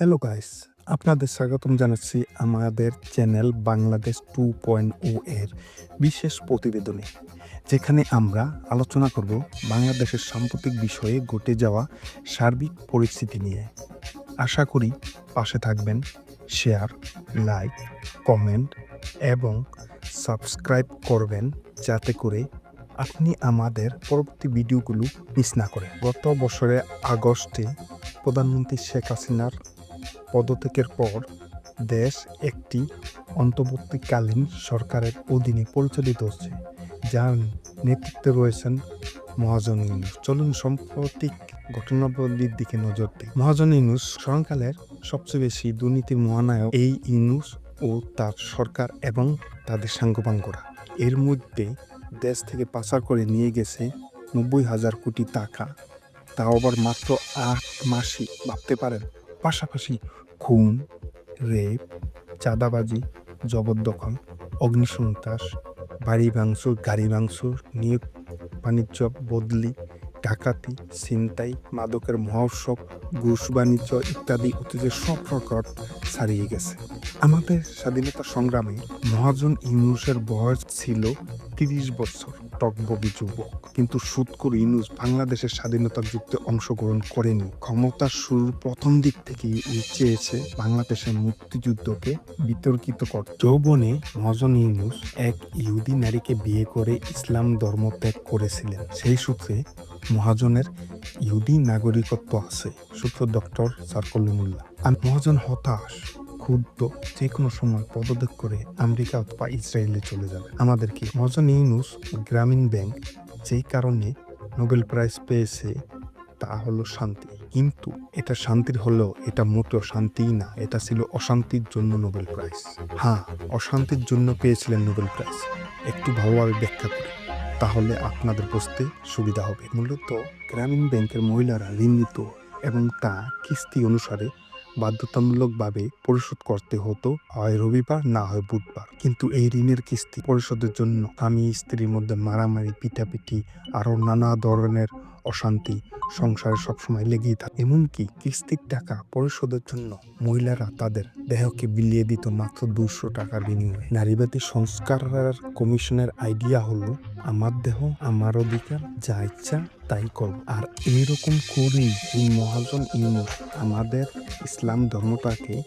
Hello guys আপনাদের স্বাগতম জানাচ্ছি আমাদের channel Bangladesh two point O এর বিশেষ প্রতিবেদনে, যেখানে আমরা আলোচনা করব বাংলাদেশের সাম্প্রতিক বিষয়ে ঘটে যাওয়া সার্বিক পরিস্থিতি নিয়ে। আশা করি পাশে থাকবেন শেয়ার লাইক কমেন্ট এবং সাবস্ক্রাইব করবেন যাতে করে আপনি আমাদের পরবর্তী ভিডিওগুলো মিস না করেন। গত বছরে আগস্টে প্রধানমন্ত্রী শেখ হাসিনার পদত্যাগের পর দেশ একটি অন্তর্বর্তীকালীন সরকারের অধীনে পরিচালিত হচ্ছে, যার নেতৃত্বে রয়েছেন মহাজন ইউনুস। চলুন সাম্প্রতিক ঘটনাবলীর দিকে নজর দিই। মহাজন ইউনুস স্মরণকালের সবচেয়ে বেশি দুর্নীতির মহানায়ক এই ইউনুস ও তার সরকার এবং তাদের সাঙ্গপাঙ্গরা এর মধ্যে দেশ থেকে পাচার করে নিয়ে গেছে নব্বই হাজার কোটি টাকা। তা আবার মাত্র আট মাসই ভাবতে পারেন। পাশাপাশি খুন, রেপ, চাঁদাবাজি, জবরদখল, অগ্নিসন্ত্রাস, বাড়ি ভাঙচুর, গাড়ি ভাঙচুর, নিয়োগ, বাণিজ্য বদলি, ডাকাতি, ছিনতাই, মাদকের মহোৎসব, ঘুষ, বাণিজ্য ইত্যাদি অতীতের সব প্রকট ছাড়িয়ে গেছে। আমাদের স্বাধীনতা সংগ্রামে মহাজন ইউনুসের বয়স ছিল তিরিশ বছর। টকবগি যুবক কিন্তু সুৎকুর ইউনুস বাংলাদেশের স্বাধীনতার যুদ্ধে অংশগ্রহণ করেনি। ক্ষমতার শুরুর প্রথম দিক থেকেই চেয়েছে বাংলাদেশের মুক্তিযুদ্ধকে বিতর্কিত কর যৌবনে মহাজন ইউনুস এক ইহুদি নারীকে বিয়ে করে ইসলাম ধর্ম ত্যাগ করেছিলেন। সেই সূত্রে মহাজনের ইহুদি নাগরিকত্ব আছে, সূত্র ডক্টর সার্কলিমুল্লাহ। আর মহাজন হতাশ। ক্ষুদ্র যে কোনো সময় পদত্যাগ করে আমেরিকা অথবা ইসরায়েলে চলে যাবে। আমাদেরকে মজন ইউনুস গ্রামীণ ব্যাংক যেই কারণে নোবেল প্রাইজ পেয়েছে, তা হলো শান্তি। কিন্তু এটা শান্তির হলেও এটা মোটেও শান্তিই না। এটা ছিল অশান্তির জন্য নোবেল প্রাইজ। হ্যাঁ অশান্তির জন্য পেয়েছিলেন নোবেল প্রাইজ। একটু ভালোভাবে ব্যাখ্যা করি। তাহলে আপনাদের বুঝতে সুবিধা হবে। মূলত গ্রামীণ ব্যাংকের মহিলারা ঋণ নিত এবং তা কিস্তি অনুসারে বাধ্যতামূলকভাবে পরিশোধ করতে হতো, হয় রবিবার না হয় বুধবার। কিন্তু এই ঋণের কিস্তি পরিশোধের জন্য স্বামী স্ত্রীর মধ্যে মারামারি, পিটাপিটি আরও নানা ধরনের অশান্তি সংসারে সবসময় লেগেই থাকে। এমনকি কিস্তির টাকা পরিশোধের জন্য মহিলারা তাদের দেহকে বিলিয়ে দিত মাত্র দুশো টাকার বিনিময়ে। নারীবাদী সংস্কার কমিশনের আইডিয়া হলো আমার দেহ, আমার অধিকার, যা ইচ্ছা, তাই করব। আর এইরকম করেই এই মহাজন ইউনুস আমাদের ইসলাম ধর্মটাকে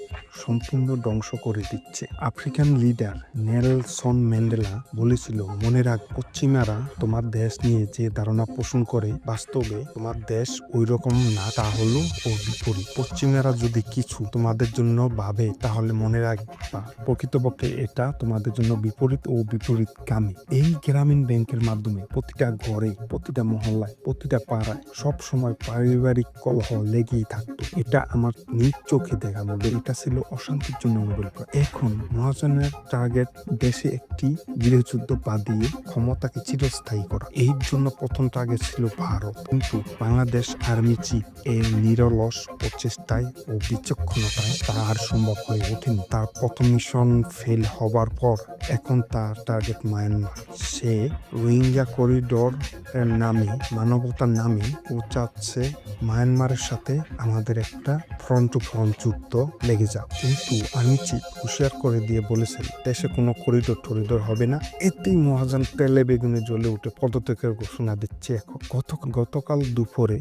সম্পূর্ণ ধ্বংস করে দিচ্ছে। আফ্রিকান লিডার নেলসন ম্যান্ডেলা বলেছিল, মনে রাখ, পশ্চিমারা তোমার দেশ নিয়ে যে ধারণা পোষণ করে, বাস্তবে তোমার দেশ ওই রকম না, তা হলো ও বিপরীত। পশ্চিমারা যদি কিছু তোমাদের জন্য ভাবে, তাহলে মনে রাখবা, প্রকৃতপক্ষে এটা তোমাদের জন্য বিপরীত ও বিপরীত কামী এই গ্রামীণ ব্যাংকের মাধ্যমে প্রতিটা ঘরে, প্রতিটা মহল্লায়, প্রতিটা পাড়ায় সব সময় পারিবারিক কলহ লেগেই থাকতো। এটা আমার নিজ চোখে দেখা মধ্যে এটা ছিল অশান্তির জন্য প্রাইজ এখন মহাজনের টার্গেট দেশে একটি গৃহযুদ্ধ বাদিয়ে ক্ষমতাকে চিরস্থায়ী করা। এই জন্য প্রথম টার্গেট ছিল ভারত। কিন্তু বাংলাদেশ আর্মি চিফ এর নিরলস প্রচেষ্টায় ও বিচক্ষণতায় তা আর সম্ভব হয়ে ওঠেনি। তার প্রথম মিশন ফেল হবার পর এখন তার টার্গেট মায়ানমার। সে রোহিঙ্গা করিডোর এর নামে, মানবতার নামে ও চাচ্ছে মায়ানমারের সাথে আমাদের একটা ফ্রন্ট টু ফ্রন্ট যুদ্ধ লেগে যাক। কিন্তু আমি চিফ হুঁশিয়ার করে দিয়ে বলেছেন দেশে কোনো করিডোর টরিডোর হবে না। এতেই মহাজান তেলে বেগুনে জ্বলে উঠে পদত্যাগের ঘোষণা দিচ্ছে এখন গত গতকাল দুপুরে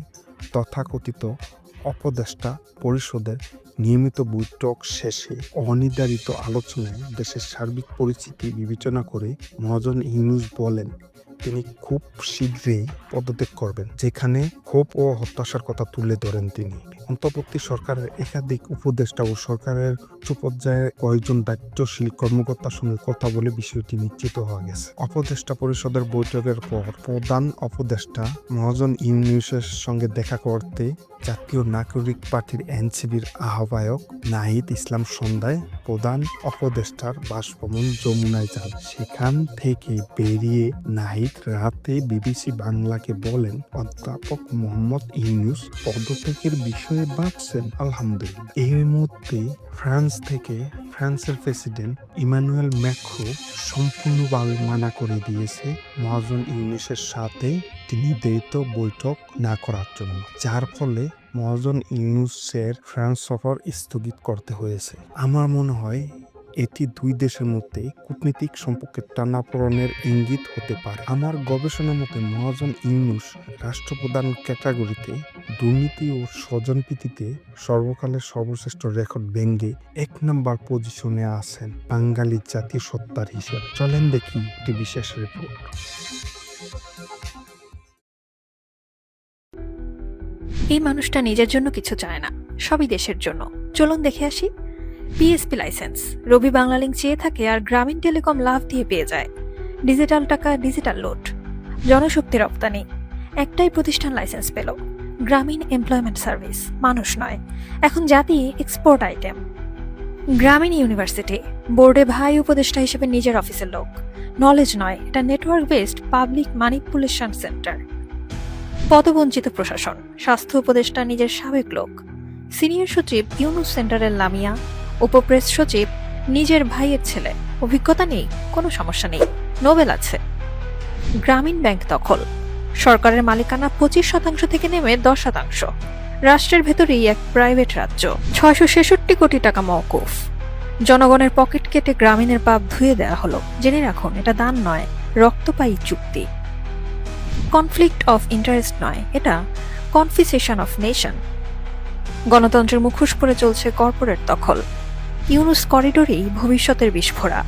তথাকথিত অপদেষ্টা পরিষদের নিয়মিত বৈঠক শেষে অনির্ধারিত আলোচনায় দেশের সার্বিক পরিস্থিতি বিবেচনা করে মহাজন ইউনুস বলেন তিনি খুব শীঘ্রই পদত্যাগ করবেন, যেখানে ক্ষোভ ও হতাশার কথা তুলে ধরেন তিনি। অন্তর্বর্তী সরকারের একাধিক উপদেষ্টা ও সরকারের উচ্চ পর্যায়ে কয়েকজন দায়িত্বশীল কর্মকর্তার সঙ্গে কথা বলে বিষয়টি নিশ্চিত হওয়া গেছে। অপদেষ্টা পরিষদের বৈঠকের পর প্রধান অপদেষ্টা মহাজন ইউনিউসের সঙ্গে দেখা করতে জাতীয় নাগরিক পার্টির এনসিবির আহ্বায়ক নাহিদ ইসলাম সন্ধ্যায় প্রধান অপদেষ্টার বাসভবন যমুনায় যান। সেখান থেকে বেরিয়ে নাহিদ রাতে বিবিসি বাংলাকে বলেন, অধ্যাপক মোহাম্মদ ইউনুস পদত্যাগের বিষয়ে ভাবছেন, আলহামদুলিল্লাহ। এই মুহূর্তে ফ্রান্স থেকে ফ্রান্সের প্রেসিডেন্ট ইমানুয়েল ম্যাক্রো সম্পূর্ণভাবে মানা করে দিয়েছে মহাজন ইউনুসের সাথে তিনি দ্বৈত বৈঠক না করার জন্য, যার ফলে মহাজন ইউনুসের ফ্রান্স সফর স্থগিত করতে হয়েছে। আমার মনে হয় এটি দুই দেশের মধ্যে কূটনীতিক সম্পর্কের টানাপোড়নের ইঙ্গিত হতে পারে। আমার গবেষণার মতে মহাজন ইউনুস রাষ্ট্রপ্রধান ক্যাটাগরিতে দুর্নীতি ও স্বজনপ্রীতিতে সর্বকালের সর্বশ্রেষ্ঠ রেকর্ড ভেঙ্গে এক নাম্বার পজিশনে আছেন বাঙালি জাতীয় সত্তার হিসেবে। চলেন দেখি একটি বিশেষ রিপোর্ট এই মানুষটা নিজের জন্য কিছু চায় না, সবই দেশের জন্য। চলুন দেখে আসি। PSP licence Robi Banglalink চেয়ে থাকে আর গ্রামীণ টেলিকম লাভ দিয়ে পেয়ে যায়। ডিজিটাল টাকা ডিজিটাল লোড জনশক্তি রপ্তানি। একটাই প্রতিষ্ঠান লাইসেন্স পেল। গ্রামীণ এমপ্লয়মেন্ট সার্ভিস মানুষ নয়। এখন জাতি এক্সপোর্ট আইটেম গ্রামীণ ইউনিভার্সিটি বোর্ডে ভাই উপদেষ্টা হিসেবে নিজের অফিসের লোক। নলেজ নয়, এটা network based public manipulation centre পদবঞ্চিত প্রশাসন। স্বাস্থ্য উপদেষ্টা নিজের সাবেক লোক। সিনিয়র সচিব ইউনুস সেন্টারের লামিয়া উপপ্রেস সচিব নিজের ভাইয়ের ছেলে। অভিজ্ঞতা নেই, কোনো সমস্যা নেই। নোবেল আছে। গ্রামীণ ব্যাংক দখল। সরকারের মালিকানা পঁচিশ শতাংশ থেকে নেমে দশ শতাংশ। রাষ্ট্রের ভেতরেই এক প্রাইভেট রাজ্য। ছয়শো ছেষট্টি কোটি টাকা মওকুফ। জনগণের পকেট কেটে গ্রামীণের পাপ ধুয়ে দেওয়া হলো। জেনে রাখুন, এটা দান নয়, রক্তপায়ী চুক্তি। কনফ্লিক্ট অফ ইন্টারেস্ট নয় এটা কনফিসেশন অফ নেশন গণতন্ত্রের মুখোশ পরে চলছে কর্পোরেট দখল। ইউনুস করিডোরেই ভবিষ্যতের বিস্ফোরা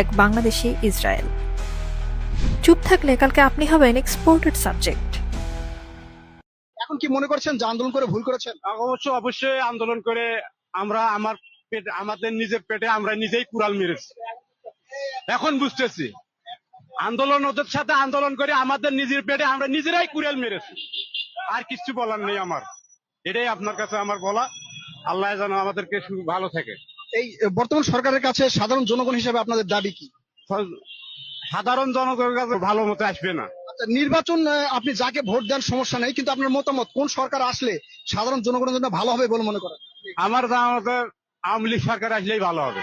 এক বাংলাদেশি ইসরায়েল। চুপ থাকলে কালকে আপনি হবেন এক্সপোর্টেড সাবজেক্ট এখন কি মনে করছেন যে আন্দোলন করে ভুল করেছেন? অবশ্য অবশ্যই আন্দোলন করে আমরা আমার পেটে আমাদের নিজের পেটে আমরা নিজেই কুড়াল মেরেছি। এখন বুঝতেছি। আন্দোলন ওদের সাথে আন্দোলন করে আমাদের নিজের পেটে আমরা নিজেরাই কুড়াল মেরেছি। আর কিছু বলার নেই আমার। এটাই আপনার কাছে আমার বলা। আল্লাহ যেন আমাদেরকে ভালো থাকে। এই বর্তমান সরকারের কাছে সাধারণ জনগণ হিসেবে আপনাদের দাবি কি? সাধারণ জনগণের কাছে ভালো মতো আসবে না। আচ্ছা, নির্বাচন আপনি যাকে ভোট দেন সমস্যা নেই কিন্তু আপনার মতামত কোন সরকার আসলে সাধারণ জনগণের জন্য ভালো হবে বলে মনে করেন? আমার জানা মতে আওয়ামী লীগ সরকার আসলেই ভালো হবে।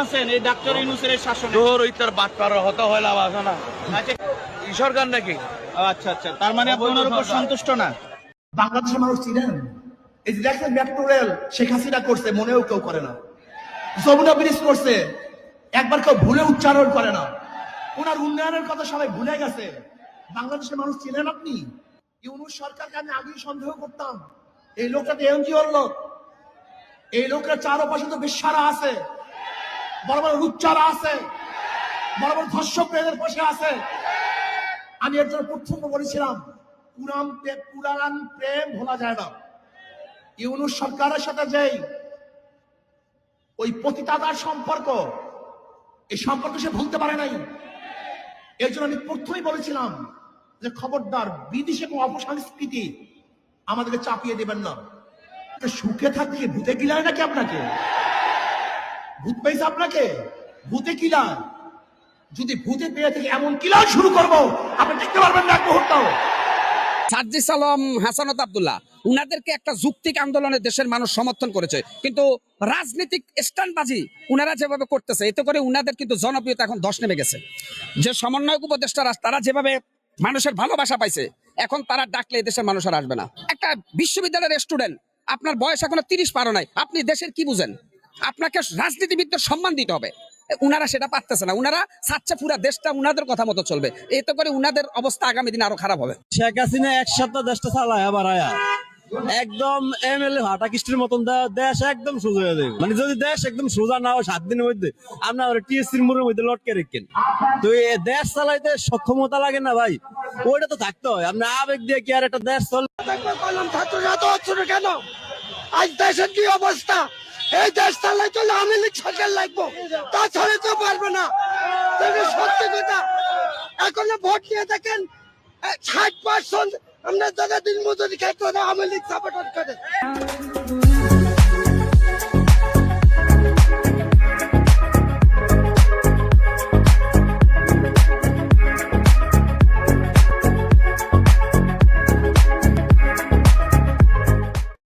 আছেন এই ডাক্তার ইউনুসের শাসনে? তোর ওই তোর বাট পার হয় লাভ আছে না? আচ্ছা এই সরকার নাকি? আচ্ছা আচ্ছা। তার মানে আপনি উপর সন্তুষ্ট না? বাংলাদেশের মানুষ চিনেন এই যে দেখছেন মেট্রো রেল শেখ হাসিনা করছে মনেও কেউ করে না। যমুনা ব্রিজ করছে একবার কেউ ভুলে উচ্চারণ করে না। ওনার উন্নয়নের কথা সবাই ভুলে গেছে। বাংলাদেশের মানুষ চিনেন আপনি? ইউনুস সরকারকে আমি আগেই সন্দেহ করতাম। এই লোকটা তো এনজিওর লোক। এই লোকের চারপাশে তো বিশ্বারা আছে। বড় বড় রূপচারা আছে। বড় বড় ধর্ষক পাশে আছে। আমি এর জন্য প্রথম বলেছিলাম পুরাম প্রে- পুরাণ প্রেম ভোলা যায় না। ইউনুস সরকারের সাথে যেই ওই পতিতাদার সম্পর্ক এই সম্পর্ক সে ভুলতে পারে নাই। এর জন্য আমি প্রথমেই বলেছিলাম যে খবরদার, বিদেশে এবং অপসংস্কৃতি আমাদেরকে চাপিয়ে দেবেন না। সুখে থাকতে কি ভূতে কিলায় নাকি আপনাকে? ভূত পেয়েছে আপনাকে? ভূতে কিলায় যদি ভূতে পেয়ে থেকে এমন কিলার শুরু করব? আপনি দেখতে পারবেন না এক মুহূর্তও সার্জিস আলম হাসানত আব্দুল্লাহ। উনাদেরকে একটা যুক্তিক আন্দোলনে দেশের মানুষ সমর্থন করেছে। কিন্তু রাজনৈতিক স্ট্যান্ডবাজি উনারা যেভাবে করতেছে, এতে করে উনাদের কিন্তু জনপ্রিয়তা এখন ধস নেমে গেছে। যে সমন্বয়ক উপদেষ্টারা, তারা যেভাবে মানুষের ভালোবাসা পাইছে, এখন তারা ডাকলে দেশের মানুষ আর আসবে না। একটা বিশ্ববিদ্যালয়ের স্টুডেন্ট, আপনার বয়স এখনও তিরিশ পারো নাই, আপনি দেশের কি বুঝেন? আপনাকে রাজনীতিবিদদের সম্মান দিতে হবে। উনারা সেটা পারতেছে না। উনারা চাচ্ছে পুরা দেশটা উনাদের কথা মতো চলবে। এতে করে উনাদের অবস্থা আগামী দিনে আরও খারাপ হবে। শেখ হাসিনা এক সপ্তাহ দেশটা চালায় আবার আয়া। একদম এমএলএ হাটা কিস্টির মতন দেশ একদম সোজা হয়ে যাবে। মানে যদি দেশ একদম সোজা না হয়, সাত দিনের মধ্যে আমরা টিএসসির মোড়ের মধ্যে লটকে রেখেন। তো এই দেশ চালাইতে সক্ষমতা লাগে না ভাই। ওইটা তো থাকতে হয়। আপনি আবেগ দিয়ে কি আর একটা দেশ চলে কেন? আজ দেশের কি অবস্থা? এই দেশ চালাই চলে আমি লীগ সরকার লাগবো। তাছাড়া তো পারবে না। সত্যি কথা। এখন ভোট নিয়ে দেখেন ষাট পার্সেন্ট আমরা জায়গায় দিন মজুরি খাইতে আওয়ামী লীগ সাপোর্ট করে।